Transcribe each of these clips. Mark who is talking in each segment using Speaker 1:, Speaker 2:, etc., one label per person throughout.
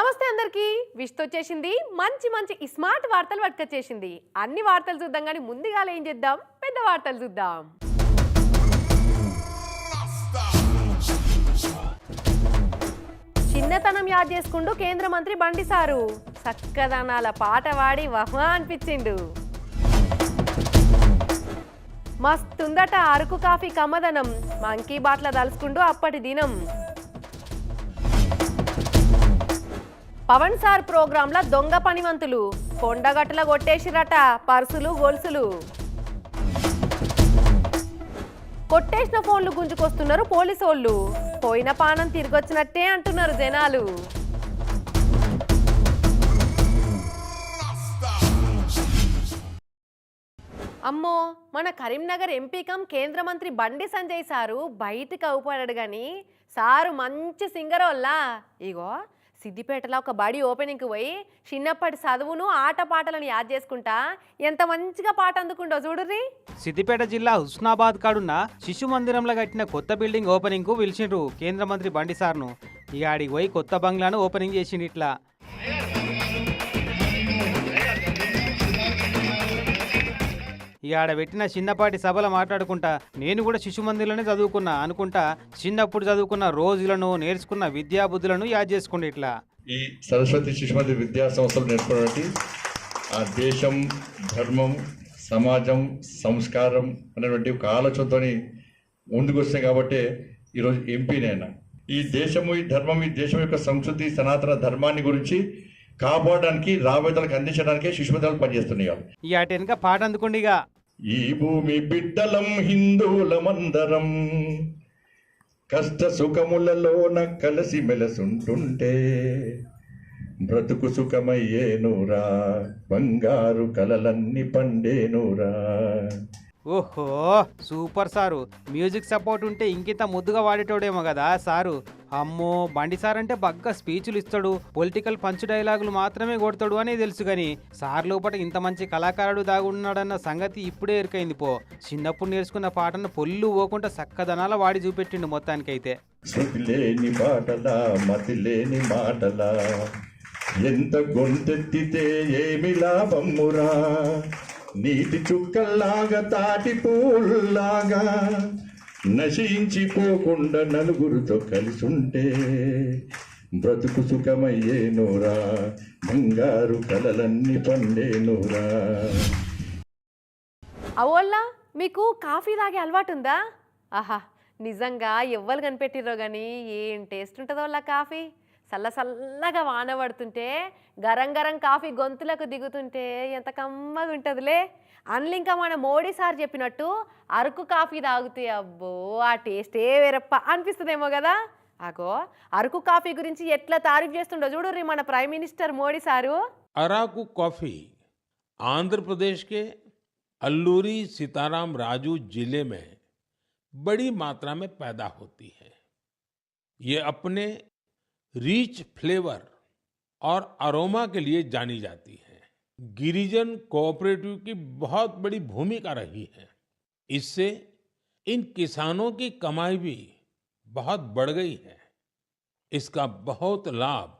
Speaker 1: నమస్తే అందరికీ. విష్తో వచ్చేసింది. మంచి మంచి స్మార్ట్ వార్తలు పట్టుకొచ్చేసింది అన్ని వార్తలు చూద్దాం కానీ ముందుగా ఏం చేద్దాం? పెద్ద వార్తలు చూద్దాం. చిన్నతనం యాద్ చేసుకుంటూ కేంద్ర మంత్రి బండి సారు. చక్కదనాల పాట వాడి వహ్వా అనిపించిండు. మస్తుందట అరకు కాఫీ కమ్మదనం. మంకీ బాట్ల దలుచుకుంటూ అప్పటి దినం. పవన్ సార్ ప్రోగ్రాంల దొంగ పనివంతులు కొండగట్టుల కొట్టేసిరట పర్సులు గొలుసులు. కొట్టేసిన ఫోన్లు గుంజుకొస్తున్నారు పోలీసోళ్ళు. పోయిన పానం తిరిగొచ్చినట్టే అంటున్నారు జనాలు. అమ్మో మన కరీంనగర్ ఎంపీ కమ్ కేంద్ర మంత్రి బండి సంజయ్ సారు బయటికి అవుపడాడు కానీ సారు మంచి సింగర్ వల్ల ఇగో సిద్దిపేటలో ఒక బడి ఓపెనింగ్కి పోయి చిన్నప్పటి చదువును ఆట పాటలను యాద్ చేసుకుంటా ఎంత మంచిగా పాట అందుకుంటో చూడుర్రి.
Speaker 2: సిద్దిపేట జిల్లా హుస్నాబాద్ కాడున్న శిశు మందిరంలో కట్టిన కొత్త బిల్డింగ్ ఓపెనింగ్కు పిలిచిండ్రు కేంద్ర మంత్రి బండి సార్ను. ఇక ఆడికి పోయి కొత్త బంగ్లాను ఓపెనింగ్ చేసిండు ఇట్లా. ఇక ఆడ పెట్టిన చిన్నపాటి సభలో మాట్లాడుకుంటా నేను కూడా శిశు మందిరంలోనే చదువుకున్నా అనుకుంటా చిన్నప్పుడు చదువుకున్న రోజులను నేర్చుకున్న విద్యా బుద్ధులను యాద్ చేసుకుంటే ఇట్లా.
Speaker 3: ఈ సరస్వతి శిశుమతి విద్యా సంస్థలు నేర్పడానికి ఆ దేశం ధర్మం సమాజం సంస్కారం అనేటువంటి ఒక ఆలోచనతోని ముందుకు వస్తాయి కాబట్టి ఈరోజు ఎంపీ నేను. ఈ దేశము ఈ ధర్మం ఈ దేశం యొక్క సంస్కృతి సనాతన ధర్మాన్ని గురించి కాపాడడానికి రాబోయేతలకు అందించడానికే శిశుమతాలు పనిచేస్తున్నాయి
Speaker 2: ఇక అటు వెనుక పాట అందుకోండి ఇక.
Speaker 3: ఈ భూమి బిడ్డలం హిందువులమందరం. కష్ట సుఖములలోన కలిసి మెలసుంటుంటే బ్రతుకు సుఖమయ్యేనురా బంగారు కలలన్నీ పండేనురా.
Speaker 2: ఓహో సూపర్ సారు. మ్యూజిక్ సపోర్ట్ ఉంటే ఇంకింత ముద్దుగా వాడేటోడేమో కదా సారు. అమ్మో బండి సార్ అంటే బగ్గ స్పీచ్లు ఇస్తాడు. పొలిటికల్ పంచ్ డైలాగులు మాత్రమే కొడతాడు అని తెలుసు కానీ సార్ లోపల ఇంత మంచి కళాకారుడు దాగున్నాడన్న సంగతి ఇప్పుడే ఎరుకైంది పో. చిన్నప్పుడు నేర్చుకున్న పాటను పొల్లు పోకుండా చక్కదనాల వాడి చూపెట్టిండు మొత్తానికైతే.
Speaker 3: లేని మాటలా మతి లేని మాటలా. ఎంత గొంతెత్తితే ఏమి లాభమురా నీటి చుక్కల్లాగా తాటి పూల్లాగా. నశించిపోకుండా నలుగురితో కలిసుంటే బ్రతుకు సుఖమయ్యే నూరా బంగారు కలలన్నీ పండేనురా
Speaker 1: అవోల్లా మీకు కాఫీ తాగే అలవాటు ఉందా ఆహా నిజంగా ఎవ్వరు కనిపెట్టిరో కానీ ఏం టేస్ట్ ఉంటుందో వాళ్ళ కాఫీ? చల్ల చల్లగా వాన పడుతుంటే గరం గరం కాఫీ గొంతులకు దిగుతుంటే ఎంత కమ్మగా ఉంటుందిలే అందులో ఇంకా మన మోడీ సార్ చెప్పినట్టు అరకు కాఫీ తాగితే అబ్బో ఆ టేస్టే వేరప్ప అనిపిస్తుందేమో కదా అగో అరకు కాఫీ గురించి ఎట్లా తారీఫ్ చేస్తుండో చూడు మన prime minister Modi sir
Speaker 4: Araku coffee Andhra Pradesh के अल्लूरी सीताराम राजू जिले में बड़ी मात्रा में पैदा होती है ये अपने रिच फ्लेवर और अरोमा के लिए जानी जाती है गिरिजन कोऑपरेटिव की बहुत बड़ी भूमिका रही है इससे इन किसानों की कमाई भी बहुत बढ़ गई है इसका बहुत लाभ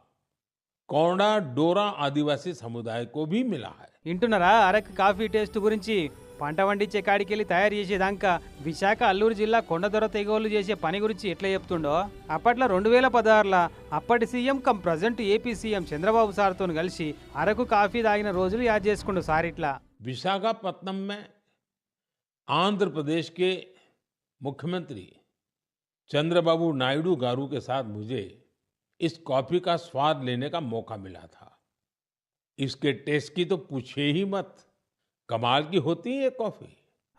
Speaker 4: कोंडा डोरा आदिवासी समुदाय को भी मिला है
Speaker 2: వింటున్నారా అరకు కాఫీ టేస్ట్ గురించి పంట పండించే కాడికెళ్ళి తయారు చేసేదాకా విశాఖ అల్లూరు జిల్లా కొండదొర తెగోళ్ళు చేసే పని గురించి ఎట్లా చెప్తుండో అప్పట్లో రెండు వేల పదహారులో అప్పటి CM cum present AP CM Chandrababu సార్తో కలిసి అరకు కాఫీ తాగిన రోజులు యాద్ చేసుకుండు సార్ ఇట్లా
Speaker 4: विशाखापत्तनम में आंध्र प्रदेश के मुख्यमंत्री चंद्रबाबू नायडू गारू के साथ मुझे इस कॉफी का स्वाद लेने का मौका मिला था इसके टेस्ट की तो पूछे ही मत కమాల్కి హోతీ ఏ కాఫీ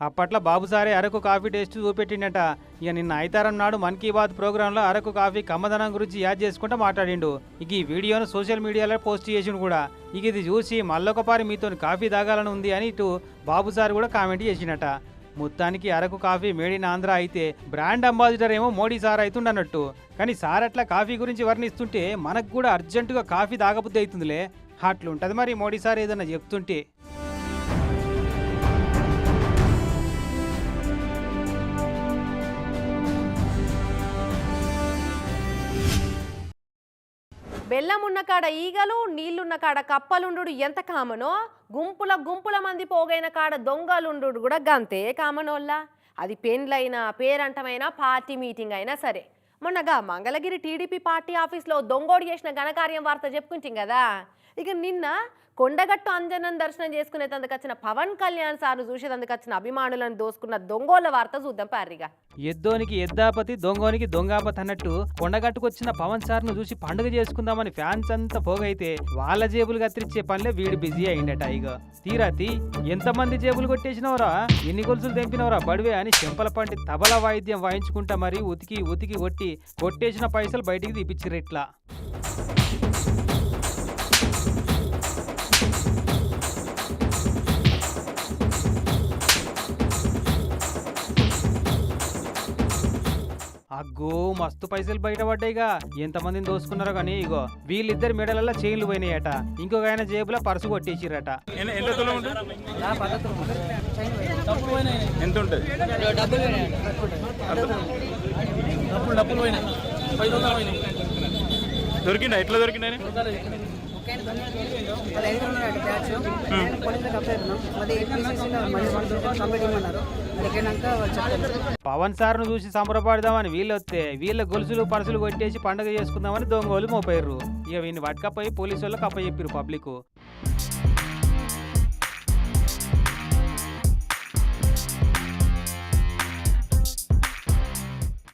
Speaker 2: అప్పట్లో బాబుసారే అరకు కాఫీ టేస్ట్ చూపెట్టిండట. ఇక నిన్న ఐతారం నాడు మన్ కీ బాత్ ప్రోగ్రాంలో అరకు కాఫీ కమ్మదనం గురించి యాద్ చేసుకుంటూ మాట్లాడిండు. ఇక ఈ వీడియోను సోషల్ మీడియాలో పోస్ట్ చేసిండు కూడా. ఇక ఇది చూసి మళ్ళొకపారి మీతో కాఫీ తాగాలని ఉంది అని ఇటు బాబుసారి కూడా కామెంట్ చేసినట మొత్తానికి Araku coffee made in Andhra అయితే బ్రాండ్ అంబాసిడర్ ఏమో మోడీ సార్ అవుతుండన్నట్టు కానీ సార్ అట్లా కాఫీ గురించి వర్ణిస్తుంటే మనకు కూడా అర్జెంటుగా కాఫీ తాగబుద్ధి అవుతుందిలే. అట్లుంటుంది మరి మోడీ సార్ ఏదైనా చెప్తుంటే.
Speaker 1: బెల్లం ఉన్న కాడ ఈగలు నీళ్ళున్న కాడ కప్పలుండు ఎంత కామనో? గుంపుల గుంపుల మంది పోగైన కాడ దొంగలుండు కూడా గంతే కామనోళ్ళ అది పెండ్లైనా పేరంటమైనా పార్టీ మీటింగ్ అయినా సరే. మొన్నగా మంగళగిరి టీడీపీ పార్టీ ఆఫీస్లో దొంగోడు చేసిన ఘనకార్యం వార్త చెప్పుకుంటాం కదా ఇక నిన్న కొండగట్టు అంజనం దర్శనం చేసుకునేందుకు వచ్చిన పవన్ కళ్యాణ్ సార్ను చూసేందుకు వచ్చిన అభిమానులను దోసుకున్న దొంగోల వార్త చూద్దాం పారిగా.
Speaker 2: ఎద్దోనికి ఎద్దాపతి దొంగోనికి దొంగాపతి అన్నట్టు కొండగట్టుకొచ్చిన పవన్ సార్ను చూసి పండుగ చేసుకుందామని ఫ్యాన్స్ అంతా పోగైతే వాళ్ళ జేబులు కత్తిరించే పనిలో వీడు బిజీ అయిండట ఇక తీరాతి ఎంతమంది జేబులు కొట్టేసినవరా? ఎన్ని గొలుసులు తెంపినవరా బడివే అని చెంపల పంటి తబల వాయిద్యం వాయించుకుంటా మరి ఉతికి ఉతికి కొట్టి కొట్టేసిన పైసలు బయటికి తీపిచ్చిర్రు అగ్గో మస్తు పైసలు బయటపడ్డాయిగా. ఎంతమందిని దోసుకున్నారో కానీ ఇగో వీళ్ళిద్దరి మెడలలో చైన్లు పోయినాయట. ఇంకొక ఆయన జేబులో పర్సు కొట్టేసిరట.
Speaker 5: ఎంత ఉంటుంది?
Speaker 6: డబ్బులు డబ్బులు
Speaker 5: దొరికిందా? ఎట్లా దొరికిందని
Speaker 7: అది ఐదు వందల ను బ్యాచ్ పోలీసులకు అప్లై అది ఏపీసీసీలో మళ్ళీ వన్ కంప్లీట్ ఇవ్వమన్నారు.
Speaker 2: పవన్ సార్ను చూసి సంబరపడదామని వీళ్ళు వస్తే వీళ్ళ గొలుసులు పర్సులు కొట్టేసి పండగ చేసుకుందామని దొంగోలు మోపారు ఇక వీని పట్టుకపోయి పోలీసు వాళ్ళకి అప్పచెప్పారు పబ్లిక్.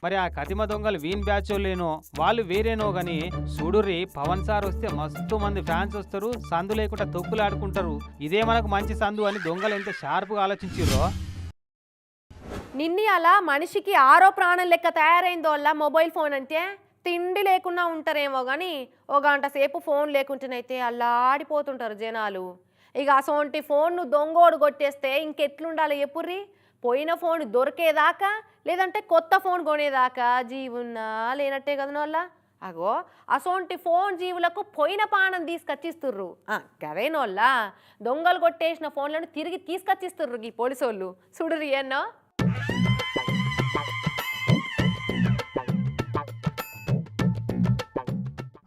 Speaker 2: మరి ఆ కతిమ దొంగలు వీన్ బ్యాచ్ లేనో వాళ్ళు వేరేనో గాని చూడుర్రి పవన్ సార్ వస్తే మస్తు మంది ఫ్యాన్స్ వస్తారు సందు లేకుండా తొక్కులు ఆడుకుంటారు. ఇదే మనకు మంచి సందు అని దొంగలు ఎంత షార్ప్గా ఆలోచించారో
Speaker 1: నిన్ని అలా మనిషికి ఆరో ప్రాణం లెక్క తయారైందో అలా మొబైల్ ఫోన్ అంటే తిండి లేకుండా ఉంటారేమో కానీ ఒక గంట సేపు ఫోన్ లేకుంటేనైతే అల్లాడిపోతుంటారు జనాలు. ఇక అసోంటి ఫోన్ను దొంగోడు కొట్టేస్తే ఇంకెట్లుండాలి ఎప్పుర్రీ? పోయిన ఫోన్ దొరికేదాకా లేదంటే కొత్త ఫోన్ కొనేదాకా జీవున్నా లేనట్టే కదా వాళ్ళ అగో అసోంటి ఫోన్ జీవులకు పోయిన పానం తీసుకొచ్చిస్తుర్రు. గదేనోళ్ళ దొంగలు కొట్టేసిన ఫోన్లను తిరిగి తీసుకొచ్చిస్తుర్రు ఈ పోలీసోళ్ళు. చూడురు ఎన్నో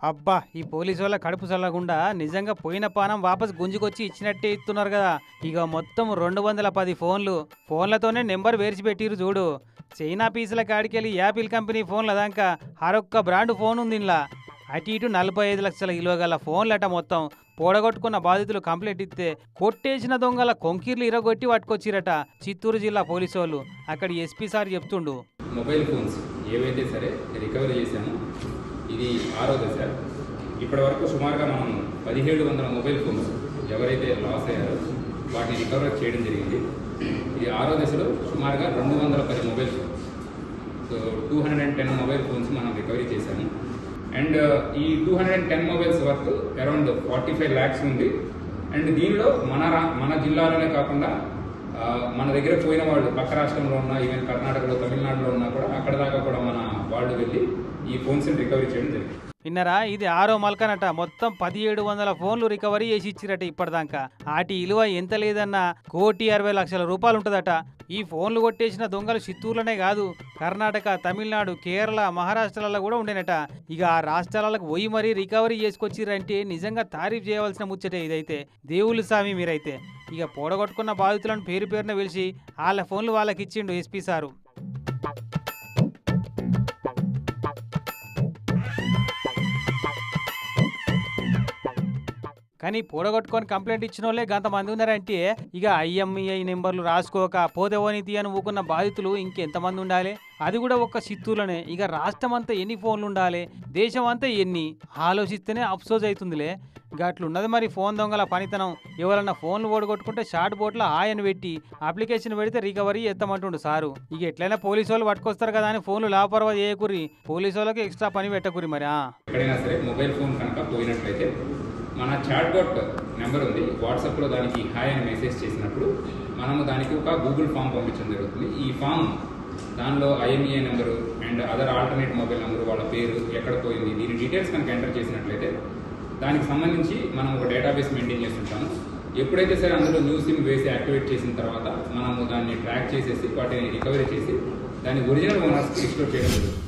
Speaker 2: అబ్బా ఈ పోలీసు వాళ్ళ కడుపు చల్లకుండా నిజంగా పోయిన పానం వాపస్ గుంజుకొచ్చి ఇచ్చినట్టే ఇస్తున్నారు కదా. ఇక మొత్తం రెండు వందల పది ఫోన్లు. ఫోన్లతోనే నెంబర్ వేర్చిపెట్టిరు చూడు. చైనా పీసుల కాడికెళ్ళి యాపిల్ కంపెనీ ఫోన్ల దాకా హరొక్క బ్రాండ్ ఫోన్ ఉంది ఇలా అటు ఇటు నలభై ఐదు లక్షల విలువ గల ఫోన్లట మొత్తం పోడగొట్టుకున్న బాధితులు కంప్లైంట్ ఇస్తే కొట్టేసిన దొంగల కొంకీర్లు ఇరగొట్టి పట్టుకొచ్చిరట చిత్తూరు జిల్లా పోలీసు వాళ్ళు అక్కడ ఎస్పీ సార్ చెప్తుండు.
Speaker 8: మొబైల్ ఫోన్స్ ఏవైతే సరే రికవరీ చేశామో ఇది ఆరో దశ. ఇప్పటి వరకు సుమారుగా మనం పదిహేడు వందల మొబైల్ ఫోన్స్ ఎవరైతే లాస్ అయ్యారో వాటిని రికవర్ చేయడం జరిగింది. ఇది ఆరో దశలో సుమారుగా రెండు వందల పది mobile phones. So two hundred and ten mobile phones మనం రికవరీ చేశాము. అండ్ ఈ two hundred and ten mobiles worth around forty five lakhs ఉంది. అండ్ దీనిలో మన రా మన జిల్లాలోనే కాకుండా మన దగ్గర పోయిన వాళ్ళు పక్క రాష్ట్రంలో ఉన్న ఈవెన్ కర్ణాటకలో తమిళనాడులో ఉన్నా కూడా అక్కడ దాకా కూడా మన వాళ్ళు వెళ్ళి ఈ ఫోన్స్ రికవరీ చేయడం జరిగింది.
Speaker 2: విన్నారా? ఇది ఆరో మల్కనట. మొత్తం పదిహేడు వందల ఫోన్లు రికవరీ చేసి ఇచ్చిరట ఇప్పటిదాకా. ఆటి విలువ ఎంత లేదన్నా కోటి అరవై లక్షల రూపాయలు ఉంటుందట. ఈ ఫోన్లు కొట్టేసిన దొంగలు చిత్తూరులోనే కాదు కర్ణాటక తమిళనాడు కేరళ మహారాష్ట్రాలలో కూడా ఉండేనట. ఇక ఆ రాష్ట్రాలకు పోయి మరీ రికవరీ చేసుకొచ్చిరంటే నిజంగా తారీఫ్ చేయవలసిన ముచ్చటే ఇదైతే. దేవుళ్ళు స్వామి మీరైతే. ఇక పోడగొట్టుకున్న బాధితులను పేరు పేరున పిలిచి వాళ్ళ ఫోన్లు వాళ్ళకి ఇచ్చిండు ఎస్పీ సారు. కానీ పూడగొట్టుకొని కంప్లైంట్ ఇచ్చిన వాళ్ళే గంతమంది ఉన్నారంటే ఇక ఐఎంఈఐ నెంబర్లు రాసుకోక పోదేవోనితి అని ఊకున్న బాధితులు ఇంకెంతమంది ఉండాలి? అది కూడా ఒక్క చిత్తూరులోనే. ఇక రాష్ట్రం అంతా ఎన్ని ఫోన్లు ఉండాలి? దేశం అంతా ఎన్ని? ఆలోచిస్తేనే అఫ్సోజ్ అవుతుందిలే గట్లున్నది మరి ఫోన్ దొంగల పనితనం. ఎవరన్నా ఫోన్లు ఓడగొట్టుకుంటే షార్ట్ బోట్లో ఆయన పెట్టి అప్లికేషన్ పెడితే రికవరీ చేస్తామంటుండు సారు. ఇక ఎట్లయినా పోలీసు వాళ్ళు పట్టుకొస్తారు కదా అని ఫోన్లు లాపర్వా చేయకురి పోలీసు వాళ్ళకి ఎక్స్ట్రా పని పెట్టకురి మరి
Speaker 8: ఎక్కడైనా సరే మొబైల్ ఫోన్ కనుక పోయినట్లయితే మన చాట్ బోట్ నెంబర్ ఉంది. వాట్సాప్లో దానికి హాయ్ అని మెసేజ్ చేసినప్పుడు మనము దానికి ఒక గూగుల్ ఫామ్ పంపించడం జరుగుతుంది. ఈ ఫామ్ దానిలో IMEI number and other alternate mobile number వాళ్ళ పేరు ఎక్కడ పోయింది దీని డీటెయిల్స్ కనుక ఎంటర్ చేసినట్లయితే దానికి సంబంధించి మనం ఒక డేటాబేస్ మెయింటైన్ చేస్తుంటాము. ఎప్పుడైతే సరే అందులో న్యూ సిమ్ వేసి యాక్టివేట్ చేసిన తర్వాత మనము దాన్ని ట్రాక్ చేసేసి వాటిని రికవరీ చేసి దాని ఒరిజినల్ ఓనర్స్కి రిస్టోర్ చేయడం జరుగుతుంది.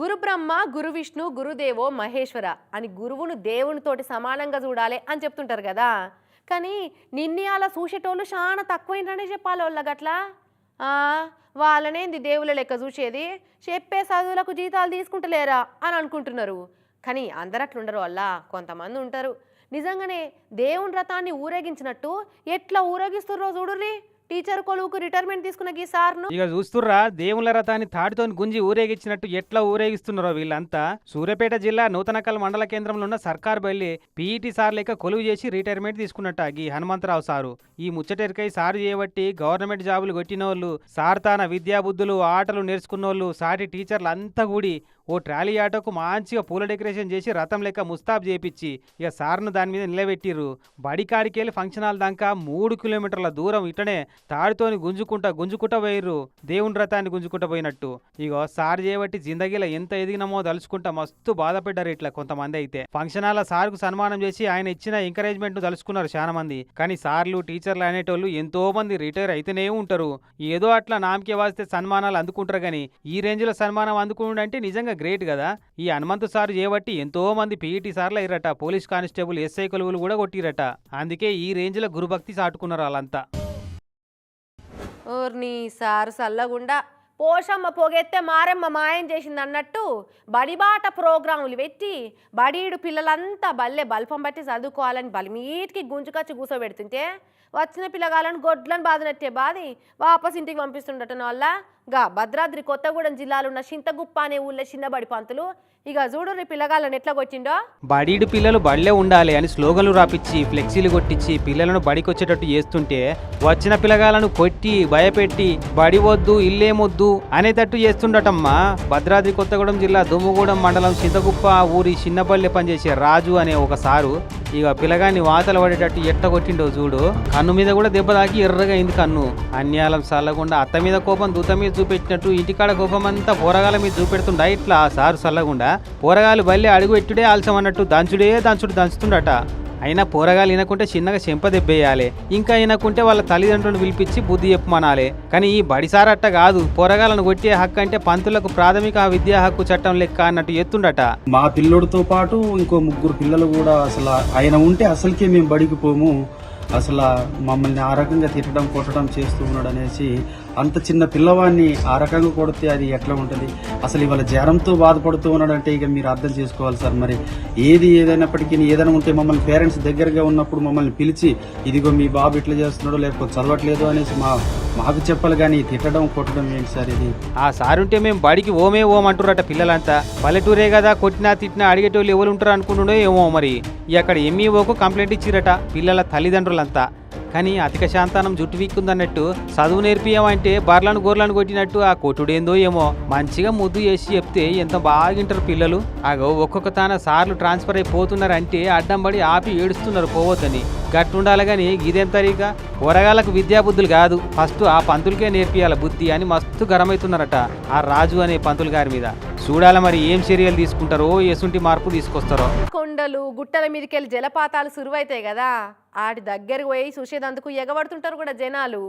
Speaker 1: గురు గురు విష్ణు గురుదేవో మహేశ్వర అని గురువును దేవునితోటి సమానంగా చూడాలి అని చెప్తుంటారు కదా. కానీ నిన్ని అలా చూసేటోళ్ళు చాలా తక్కువైందనే చెప్పాలి వాళ్ళ గట్లా ఆ, వాళ్ళనేంది దేవుల లెక్క చూసేది? చెప్పే చదువులకు జీతాలు తీసుకుంటలేరా అని అనుకుంటున్నారు. కానీ అందరు అట్లుండరు వల్ల కొంతమంది ఉంటారు నిజంగానే దేవుని రథాన్ని ఊరేగించినట్టు ఎట్లా ఊరేగిస్తుర్రో చూడుర్రి? టీచర్ కొలువుకు రిటైర్మెంట్ తీసుకున్న ఈ సార్ను.
Speaker 2: ఇక చూస్తుర్రా దేవుళ్ళ రథాన్ని తాటితోని గుంజి ఊరేగించినట్టు ఎట్లా ఊరేగిస్తున్నారో వీళ్ళంతా. సూర్యాపేట జిల్లా నూతనకల్ మండల కేంద్రంలో ఉన్న సర్కార్ బయలు పీఈటీ సార్ లేక కొలువు చేసి రిటైర్మెంట్ తీసుకున్నట్ట ఈ హనుమంతరావు సారు. ఈ ముచ్చటెరికై సారు చేయబట్టి గవర్నమెంట్ జాబులు కొట్టిన వాళ్ళు సార్ తాన విద్యాబుద్ధులు ఆటలు నేర్చుకున్నోళ్ళు సాటి టీచర్లు అంతా కూడి ఓ ట్రాలీ ఆటోకు మంచిగా పూల డెకరేషన్ చేసి రథం లెక్క ముస్తాబ్ చేపించి ఇక సార్ను దాని మీద నిలబెట్టిర్రు. బడి కాడికెళ్ళి ఫంక్షన్ హాల్ దాకా మూడు కిలోమీటర్ల దూరం ఇటనే తాడుతోని గుంజుకుంటా గుంజుకుంటా పోయిర్రు. దేవుని రథాన్ని గుంజుకుంటా పోయినట్టు. ఇగో సార్ చేయబట్టి జిందగీలో ఎంత ఎదిగినామో తలుచుకుంటా మస్తు బాధపడ్డారు ఇట్లా కొంతమంది అయితే. ఫంక్షన్ హాల్ సార్కు సన్మానం చేసి ఆయన ఇచ్చిన ఎంకరేజ్మెంట్ను తలుచుకున్నారు చాలా మంది. కానీ సార్లు టీచర్లు అనేటోళ్ళు ఎంతో మంది రిటైర్ అయితేనే ఉంటారు. ఏదో అట్లా నామకే వాస్తే సన్మానాలు అందుకుంటారు కానీ ఈ రేంజ్లో సన్మానం అందుకుంటే నిజంగా గ్రేట్ కదా. ఈ హనుమంతు సార్ చేయబట్టి ఎంతో మంది పీఈటీ సార్లు అయ్యారట. పోలీస్ కానిస్టేబుల్ ఎస్ఐ కొలువులు కూడా కొట్టిరట. అందుకే ఈ రేంజ్లో గురుభక్తి సాటుకున్నారు వాళ్ళంతా.
Speaker 1: ఓర్ని సారు సల్లగుండా పోషమ్మ పొగెత్తే మారమ్మ మాయం చేసింది అన్నట్టు బడిబాట ప్రోగ్రాములు పెట్టి బడీడు పిల్లలంతా బల్లే బల్పం బట్టి చదువుకోవాలని బలిమీటికి గుంజుకొచ్చి కూసోబెడుతుంటే వచ్చిన పిల్లగాలను గొడ్లను బాధనట్టే బాధి వాపస్ ఇంటికి పంపిస్తుండటం వల్ల గా భద్రాద్రి కొత్తగూడెం జిల్లాలో ఉన్న చింతగుప్ప అనే ఊళ్ళో చిన్నబడి పంతులు ఇక చూడు పిల్లగాళ్ళని ఎట్లా కొట్టిండో?
Speaker 2: బడీడు పిల్లలు బడిలే ఉండాలి అని స్లోగన్లు రాపిచ్చి ఫ్లెక్సీలు కొట్టించి పిల్లలను బడికొచ్చేటట్టు చేస్తుంటే వచ్చిన పిల్లగాలను కొట్టి భయపెట్టి బడి వద్దు ఇల్లేమొద్దు అనేటట్టు చేస్తుండటమ్మా. భద్రాద్రి కొత్తగూడెం జిల్లా దుమ్ముగూడెం మండలం చింతగుప్ప ఊరి చిన్నపల్లె పనిచేసే రాజు అనే ఒక సారు ఇక పిల్లగాన్ని వాతలు పడేటట్టు ఎట్ట కొట్టిండో చూడు. కన్ను మీద కూడా దెబ్బ తాకి ఎర్రగా అయింది కన్ను. అన్యాలం చల్లకుండా అత్త మీద కోపం దూత మీద చూపెట్టినట్టు ఇంటికాడ కోపం అంతా పోరగాల మీద చూపెడుతుండా? ఇట్లా సారు చల్లకుండా పోరగాలు బల్లి అడుగు ఎట్టుడే ఆలసం అన్నట్టు దంచుడే దంచుడు దంచుతుండట. అయినా పోరగాలు వినకుంటే చిన్నగా చెంప దెబ్బేయాలి. ఇంకా వినకుంటే వాళ్ళ తల్లిదండ్రులను పిలిపించి బుద్ధి చెప్పమనాలి. కానీ ఈ బడిసారట్ట కాదు. పోరగాలను కొట్టే హక్కు అంటే పంతులకు ప్రాథమిక విద్యా హక్కు చట్టం లెక్క అన్నట్టు ఎత్తుండట.
Speaker 9: మా పిల్లోడితో పాటు ఇంకో ముగ్గురు పిల్లలు కూడా అసలు ఆయన ఉంటే అసలుకే మేము బడికి పోము. అసలు మమ్మల్ని ఆ రకంగా తిట్టడం కొట్టడం చేస్తూ ఉన్నాడు అనేసి అంత చిన్న పిల్లవాడిని ఆ రకంగా కొడితే అది ఎట్లా ఉంటుంది? అసలు ఇవాళ జ్వరంతో బాధపడుతూ ఉన్నాడంటే ఇక మీరు అర్థం చేసుకోవాలి సార్. మరి ఏది ఏదైనప్పటికీ ఏదైనా ఉంటే మమ్మల్ని పేరెంట్స్ దగ్గరగా ఉన్నప్పుడు మమ్మల్ని పిలిచి ఇదిగో మీ బాబు ఇట్లా చేస్తున్నాడు లేకపోతే చదవట్లేదు అనేసి మా మాకు చెప్పాలి కానీ తిట్టడం కొట్టడం ఏంటి సార్ ఇది?
Speaker 2: ఆ సారుంటే మేము బడికి ఓమే ఓం అంటురట పిల్లలంతా. పల్లెటూరే కదా కొట్టినా తిట్టినా అడిగేటోళ్ళు ఎవరు ఉంటారు అనుకుంటుండో ఏమో మరి. అక్కడ ఎంఈఓకు కంప్లైంట్ ఇచ్చిరట పిల్లల తల్లిదండ్రులంతా. కానీ అధిక శాంతానం జుట్టు వీక్కుందన్నట్టు చదువు నేర్పియమంటే బర్లను గోర్లను కొట్టినట్టు ఆ కొట్టుడేందో ఏమో. మంచిగా ముద్దు చేసి చెప్తే ఎంత బాగింటారు పిల్లలు? అగో ఒక్కొక్క తాన సార్లు ట్రాన్స్ఫర్ అయిపోతున్నారంటే అడ్డం పడి ఆపి ఏడుస్తున్నారు పోవద్దని. గట్టుండాలి కానీ ఇదేం తరీగా పోరగాళ్ళకు విద్యాబుద్ధులు కాదు. ఫస్ట్ ఆ పంతులకే నేర్పియాల బుద్ధి అని మస్తు గరమవుతున్నారట ఆ రాజు అనే పంతులు గారి మీద. చూడాల మరి ఏం చర్యలు తీసుకుంటారో ఎసుంటి మార్పు తీసుకొస్తారో.
Speaker 1: కొండలు గుట్టల మీదకెళ్ళి జలపాతాలు సురువైతాయి కదా ఆడి దగ్గరికి పోయి చూసేదందుకు ఎగబడుతుంటారు కూడా జనాలు.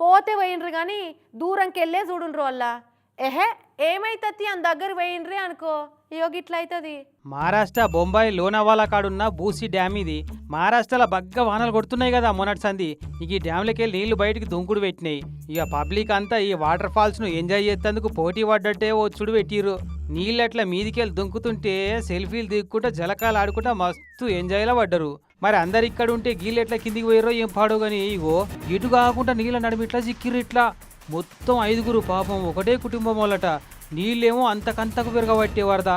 Speaker 1: పోతే పోయినరు కానీ దూరంకెళ్ళే చూడుండ్రు అలా ఎహే ఏమైతుంది అని దగ్గర వేయండ్రి అనుకో. ఇగో గిట్ల అవుతుంది
Speaker 2: మహారాష్ట్ర బొంబాయి లోనావాలా కాడున్న బూసి డ్యామ్ ఇది. మహారాష్ట్రలో బగ్గ వానలు కొడుతున్నాయి కదా మొన్నటి సంది ఇక ఈ డ్యామ్లకి వెళ్ళి నీళ్ళు బయటికి దుంకుడు పెట్టినాయి. ఇక పబ్లిక్ అంతా ఈ వాటర్ ఫాల్స్ను ఎంజాయ్ చేసేందుకు పోటీ పడ్డట్టే ఓ చుడు పెట్టిరు నీళ్ళు అట్లా మీదికెళ్ళి దుంకుతుంటే సెల్ఫీలు దిగుకుంటా జలకాలు ఆడుకుంటా మస్తు ఎంజాయ్లో పడ్డరు. మరి అందరు ఇక్కడ ఉంటే గీళ్ళు ఎట్లా కిందికి పోయారో ఏం పాడో కానీ ఇగో ఇటు కాకుండా నీళ్ళ నడిమి ఇట్లా ఇట్లా. మొత్తం ఐదుగురు పాపం ఒకటే కుటుంబం వాళ్ళట. నీళ్ళేమో అంతకంతకు పెరగబట్టే వరద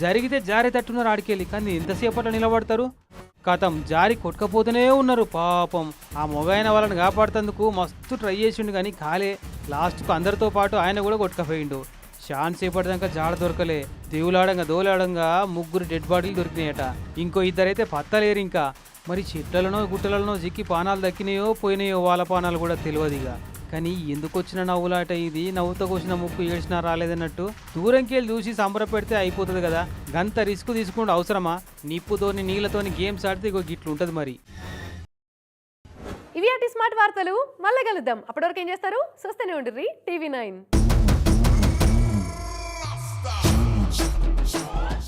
Speaker 2: జరిగితే జారి తట్టున్నారు ఆడికెళ్ళి కానీ ఎంతసేపట్లో నిలబడతారు? కథం జారి కొట్టకపోతూనే ఉన్నారు పాపం. ఆ మొగైన వాళ్ళని కాపాడుతందుకు మస్తు ట్రై చేసిండు కానీ కాలే. లాస్ట్కు అందరితో పాటు ఆయన కూడా కొట్టుకపోయిండు. షాన్ సేపటిదాకా జాడ దొరకలే. దేవులాడంగా దోలాడంగా ముగ్గురు డెడ్ బాడీలు దొరికినాయట. ఇంకో ఇద్దరైతే పత్తలేరు ఇంకా. మరి చెట్లలోనో గుట్టలలోనో చిక్కి పానాలు దక్కినాయో పోయినాయో వాళ్ళ పానాలు కూడా తెలియదు ఇక. కానీ ఎందుకు వచ్చిన నవ్వులాట ఇది? నవ్వుతో కోసిన ముక్కు ఏడ్చినా రాలేదన్నట్టు. దూరంకెళ్ళి చూసి సంబరపెడితే అయిపోతుంది కదా. గంత రిస్క్ తీసుకుంటే అవసరమా? నిప్పుతోని నీళ్ళతోని గేమ్స్ ఆడితే ఇగో ఉంటుంది మరి.
Speaker 1: ఇవి అటు స్మార్ట్ వార్తలు. మళ్ళీ కలుద్దాం. అప్పటివరకు ఏం చేస్తారు? చూస్తూనే ఉండ్రి టీవీ నైన్.